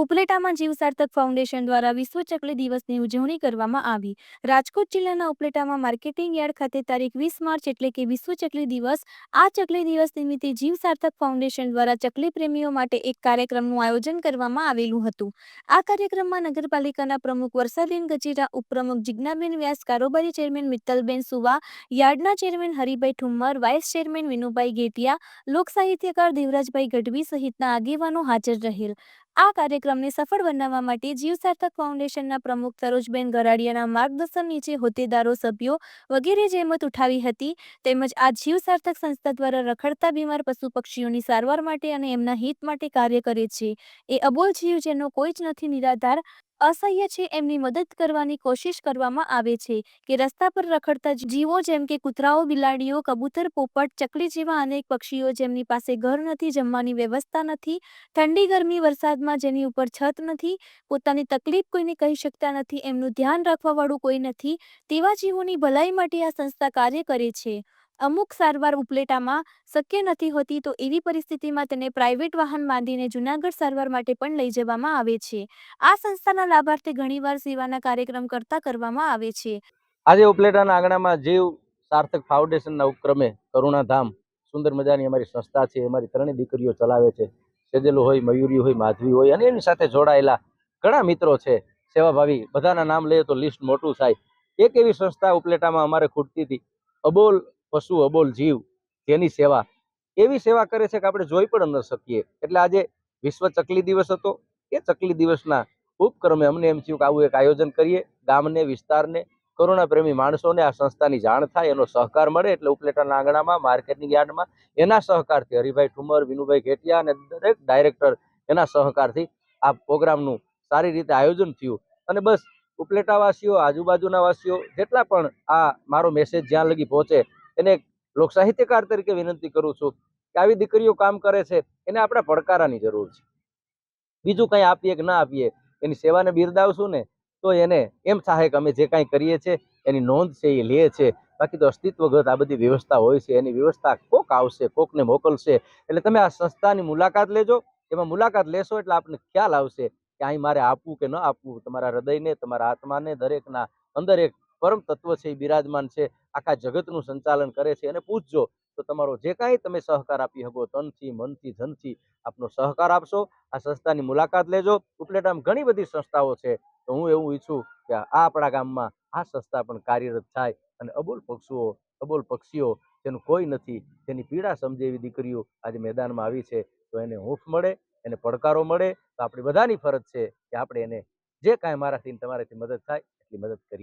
ઉપલેટામાં જીવ સાર્થક ફાઉન્ડેશન દ્વારા વિશ્વ ચકલી દિવસની ઉજવણી કરવામાં આવી. રાજકોટ જિલ્લાના ઉપલેટામાં માર્કેટિંગ યાર્ડ ખાતે તારીખ વીસ માર્ચ એટલે કે વિશ્વ ચકલી દિવસ, આ ચકલી દિવસ નિમિત્તે જીવ સાર્થક ફાઉન્ડેશન દ્વારા ચકલી પ્રેમીઓ માટે એક કાર્યક્રમનું આયોજન કરવામાં આવેલું હતું. આ કાર્યક્રમમાં નગરપાલિકાના પ્રમુખ વર્ષાબેન ગજીરા, ઉપપ્રમુખ જિજ્ઞાબેન વ્યાસ, કારોબારી ચેરમેન મિત્તલબેન સુવા, યાર્ડના chairman Haribhai Thummar, vice chairman Vinubhai Getiya લોક સાહિત્યકાર દેવરાજભાઈ ગઢવી સહિતના આગેવાનો હાજર રહેલ. આ કાર્યક્રમને સફળ બનાવવા માટે જીવ સાર્થક ફાઉન્ડેશનના પ્રમુખ સરોજબેન ગરાડિયાના માર્ગદર્શન નીચે હોદ્દેદારો, સભ્યો વગેરે જેમત ઉઠાવી હતી. તેમજ આ જીવ સાર્થક સંસ્થા દ્વારા રખડતા બીમાર પશુ પક્ષીઓની સારવાર માટે અને એમના હિત માટે કાર્ય કરે છે. એ અબોલ જીવ જેનો કોઈ જ નથી નિરાધાર. અસહ્ય છે એમની મદદ કરવાની કોશિશ કરવામાં આવે છે કે રસ્તા પર રખડતા જીવો જેમ કે કૂતરાઓ, બિલાડીઓ, કબૂતર, પોપટ, ચકલી જેવા અનેક પક્ષીઓ જેમની પાસે ઘર નથી, જમવાની વ્યવસ્થા નથી, ઠંડી, ગરમી, વરસાદમાં જેની ઉપર છત નથી, પોતાની તકલીફ કોઈને કહી શકતા નથી, એમનું ધ્યાન રાખવાવાળું કોઈ નથી, તેવા જીવોની ભલાઈ માટે આ સંસ્થા કાર્ય કરે છે. અમુક સારવાર ઉપલેટામાં શક્ય નથી હોતી, તો એવી પરિસ્થિતિમાં તેને પ્રાઇવેટ વાહન બાંધીને જુનાગઢ સારવાર માટે પણ લઈ જવામાં આવે છે. આ સંસ્થાના લાભાર્થે ઘણીવાર સેવાના કાર્યક્રમ કરતા કરવામાં આવે છે. આજે ઉપલેટાના આંગણામાં જીવ સાર્થક ફાઉન્ડેશનના ઉપક્રમે કરુણાધામ સુંદર મજાની અમારી સંસ્થા છે, અમારી ત્રણેય દીકરીઓ ચલાવે છે. સેજેલું હોય, મયુરી હોય, માધવી હોય અને એની સાથે જોડાયેલા ઘણા મિત્રો છે. સેવાભાવી બધાના નામ લઈએ તો લિસ્ટ મોટું થાય. એક એવી સંસ્થા ઉપલેટામાં અમારે ખૂટતી હતી. અબોલ પશુ અબોલ જીવ જેની સેવા. એવી સેવા કરે છે કે આપણે જોઈ પણ ન શકીએ. એટલે આજે વિશ્વ ચકલી દિવસ હતો. એ ચકલી દિવસના ઉપક્રમે અમને એમ થયું કે આવું એક આયોજન કરીએ. ગામને, વિસ્તારને કરુણા પ્રેમી માણસોને આ સંસ્થાની જાણ થાય, એનો સહકાર મળે. એટલે ઉપલેટાના આંગણામાં માર્કેટિંગ યાર્ડમાં એના સહકારથી હરિભાઈ ઠુમર, વિનુભાઈ ઘેટિયા અને દરેક ડાયરેક્ટર એના સહકારથી આ પ્રોગ્રામનું સારી રીતે આયોજન થયું. અને બસ ઉપલેટાવાસીઓ, આજુબાજુના વાસીઓ, જેટલા પણ આ મારો મેસેજ જ્યાં લગી પહોંચે એને લોક સાહિત્યકાર તરીકે વિનંતી કરું છું કે આવી દીકરીઓ કામ કરે છે, એને આપણે પડકારાની જરૂર છે. બીજું કંઈ આપીએ કે ના આપીએ, એની સેવાને બિરદાવશું ને, તો એને એમ થાય કે અમે જે કાંઈ કરીએ છીએ, એની નોંધ છે, એ લે છે. બાકી તો અસ્તિત્વગત આ બધી વ્યવસ્થા હોય છે, એની વ્યવસ્થા કોક આવશે, કોકને મોકલશે. એટલે તમે આ સંસ્થાની મુલાકાત લેજો. એમાં મુલાકાત લેશો એટલે આપણને ખ્યાલ આવશે કે અહીં મારે આપવું કે ન આપવું. તમારા હૃદયને, તમારા આત્માને દરેકના અંદર એક પરમ તત્વ છે, એ બિરાજમાન છે. આખા જગતનું સંચાલન કરે છે. એને પૂછજો, તો તમારો જે કાંઈ તમે સહકાર આપી શકો, તનથી, મનથી, ધનથી, આપનો સહકાર આપશો. આ સંસ્થાની મુલાકાત લેજો. ઉપલેટામાં ઘણી બધી સંસ્થાઓ છે. તો હું એવું ઈચ્છું કે આ આપણા ગામમાં આ સંસ્થા પણ કાર્યરત થાય અને અબોલ પક્ષીઓ અબોલ પક્ષીઓ તેનું કોઈ નથી તેની પીડા સમજે એવી દીકરીઓ આજે મેદાનમાં આવી છે, તો એને હૂંફ મળે, એને પડકારો મળે. તો આપણી બધાની ફરજ છે કે આપણે એને જે કાંઈ મારાથી તમારાથી મદદ થાય, એટલી મદદ કરીએ.